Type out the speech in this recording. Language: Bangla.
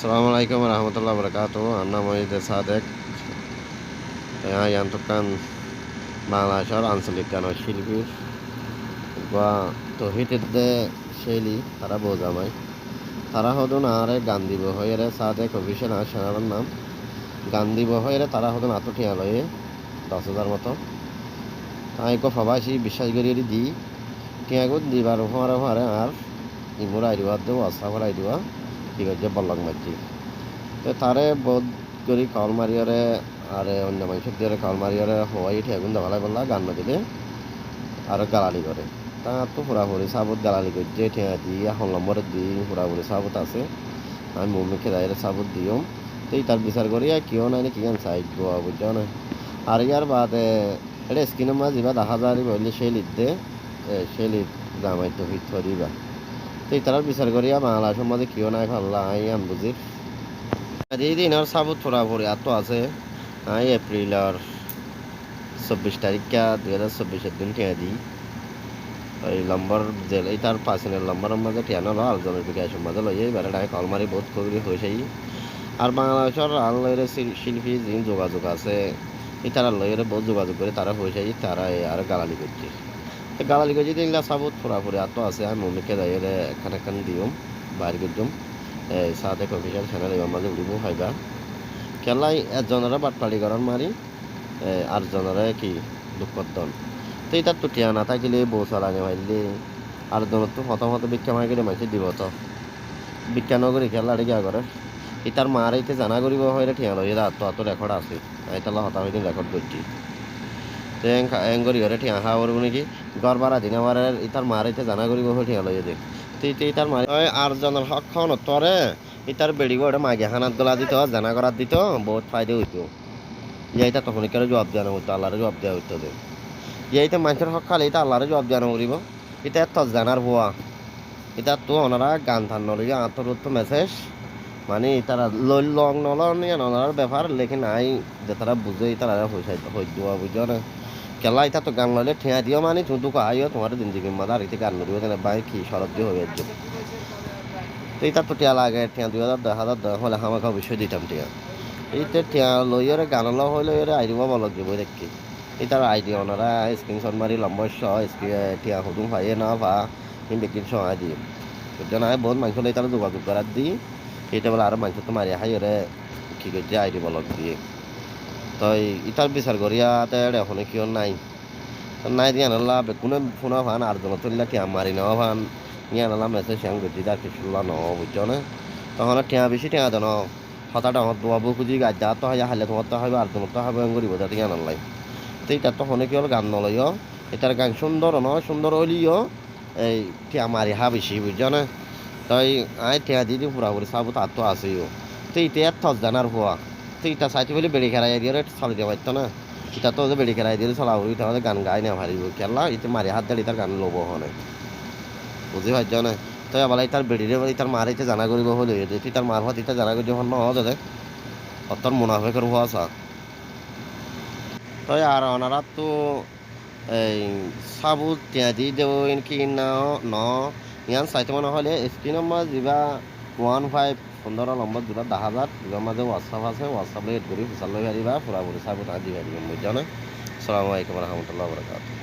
সালাম আলাইকুম রহমতুল্লাহ বরকাত আন্না মজিদের সাদেক। ইয়ান্তকান বাংলাদেশের আঞ্চলিক গান শিল্পীর বা তহিতের দে শৈলী, তারা বোঝামায় তারা হদন আরে গান দিব হয়েরে সাদেক অভিষেক আর সেনার নাম। গান দিব হয়েরে তারা হদন আতটিয়া লয়ে দশ হাজার মতো। তাই কো ফাবাসি বিশ্বাস করিয়ে দি টিয়াগুত দিবার হুঁয়ারে হুঁয়ারে আর ইমোর আইডিবা দেবো আস্তা ভরা আইডিবা ঠিক আছে বল্লক মারছি তো তারে বোধ করি কল মারিয়ারে আরে অন্য মানুষের দিয়ে কল মারিয়ারে হওয়াই ঠেগুন দেওয়ালাই বললা গান মাতিলে আর গালালি করে তা তো পুরাপুরি সাবুত গালালি করছে ঠেয়া দি এখন নম্বরের দি পুরাপুরি সাবুত আছে, আমি মম্মিকে দায়ের সাবুত দিও তো তার বিচার করি আর কেউ নাই কি গান চাই গোয়া বুঝছ না আর ইয়ার বাদে এটা স্ক্রিনের মাঝে বা দেখা যায় বললে সেই লিখতে সেই লিখ জামাই তো হিট করিবা তো তার বিচার করিয়া বাংলাদেশের মাঝে কেউ নাই ভাল্লা আই আম বুঝি। এই দিন আর সাবুত পুরাপুরি আর তো আছে আই চব্বিশ তারিখা দুই হাজার চব্বিশের দিন টিয়া দিই ওই লম্বর জেল, এই তার পাঁচিনের লম্বরের মাঝে টিয়ানো লো আলোচনার বিকাশের মাঝে লই এই বেড়াটা কলমারি বোধ করি হয়েছে আর বাংলাদেশের আল লইরে শিল্পী যে যোগাযোগ আছে, এই তারা লইরে বহুত যোগাযোগ করে তারা হয়েছে তারা আর গালালি করছে গালালি করছে দিনলা সাবুত পুরাপুরি আর তো আছে, আমি মমিকে দাইরে এখান এখান দিও বাইর করতাম এই সাথে অফিসিয়াল চ্যানেল এবার মাঝে উড়িব খাইবা খেলাই একজনেরা বাটপাড়ি করার মারি আর জনেরা কি দুঃখদন তো এটার তো টিয়া না থাকিলে, বউ চালানি মারলে আর জনের তো হত ভিক্ষা মারি গেলে মানুষ দিব তো। ভিক্ষা নগরী খেলা গিয়া করে? ইতার মার এইতে জানা করিব হয় লই, এরা আত্ম আত্ম রেকর্ড আছে তাহলে হতা হইদিন রেকর্ড করছি তো এং করি ঘরে ঠিয়া খাওয়া করব নাকি? ঘর বাড়া দিন আমার ইতার মার জানা করিব ঠিয়া লই দেখ তো ইতে ইতার মার আর জনের হক খাওয়ানো তরে ইতার বেড়িব ওটা মাগে হানাত গলা দিত, জানা করার দিত, বহুত ফায়দা হইতো এইটা তখন কেন জবাব দেওয়া হইতো আল্লাহরে জবাব দেওয়া হইতো দে এইটা মানুষের হক খালে এটা আল্লাহরে জবাব দেওয়া করিব এটা এত জানার হওয়া এটা তো ওনারা গান থান নলিগে আন্তর্গত মেসেজ মানে তারা লং নলন ওনার ব্যাপার লেকিন আই, যে তারা বুঝে তারা হইসাই হই দেওয়া বুঝো না কেলা এটা তো গান লইলে ঠেয়া দিও মানে তুমি তো আইও, তোমার জিন্দিগির মাদা আর গান নড়িব বাই কি শরৎ দিয়ে হয়ে যাবে তো এটা তো টিয়া লাগে, টিয়া দুই হাজার, দশ হাজার, দশ হলে আমাকে অবশ্যই দিতাম টিয়া। এইতে টিয়া লইরে গান ল হইলে এর আইডিয়া বলক দিব দেখি। এটার আইডিয়া ওনারা স্ক্রিনশট মারি লম্বা টিয়া হুদুম ভাইয়ে না ভা কিন্তু বিক্রির সময় দিই বুঝছ না বহুত মাংস লই তারা যোগাযোগ করার দিই এটা বলে আর মাংস তো মারি হাই ওরে কি করছে আইডি বলক দিয়ে। তো ইটার বিচার করিয়া এখন কিয় নাই? নাই দিয়া নালা, বেকুনে ফোনা ভান আর জন তুললা টিয়া মারি নেওয়া ভান। নিয়ে আনলাম মেসেজ শ্যাং গতি তার কিছু ন বুঝছ না তখন টিয়া বেশি টিয়া দেন হঠাৎ আমার দোয়াবো খুঁজি গাছ যা তো হয় হালে তোমার তো হবে আর তোমার তো হবে করিব যাতে জ্ঞান আনলাই তো এটা তখন কি হল গান নলইও এটার গান সুন্দর ন সুন্দর হইলিও এই টিয়া মারি হা বেশি বুঝছ না তাই আই টিয়া দিদি পুরাপুরি সাবু তার তো আছেও তো এটা এত জানার হওয়া এটা চাইতে বলে বেড়ি খেলাই দিয়ে চালি দেওয়া পারতো না। এটা তো বেড়ি খেলাই দিয়ে চলা উড়ি তাহলে গান গাই না ভারিব খেলা এটা মারি হাত দাঁড়িয়ে তার গান লব হনে বুঝি পারছ না তো এবার তার বেড়িরে বলে তার মার এটা জানা করিব হলে। তুই তার মার হাত এটা জানা করি যখন নহ যাতে অতর মুনাফেকের হওয়া আসা তো আর ওনারা তো এই সাবুত টিয়া দি দেব কি না। ন ইয়ান চাইতে মনে হলে স্ক্রিন নম্বর যা ওৱান ফাইভ পোন্ধৰ নম্বৰ দুটা দাহ হাজাৰ, দুটাৰ মাজে হোৱাটছআপ আছে হোৱাটছআপলৈ এড কৰি ফুচাল লৈ পাৰিবা ফুৰি চাব তাত দি পাৰিম বুজিছানে? আলাইকুম ৰহমতুল্লাহ বৰকাত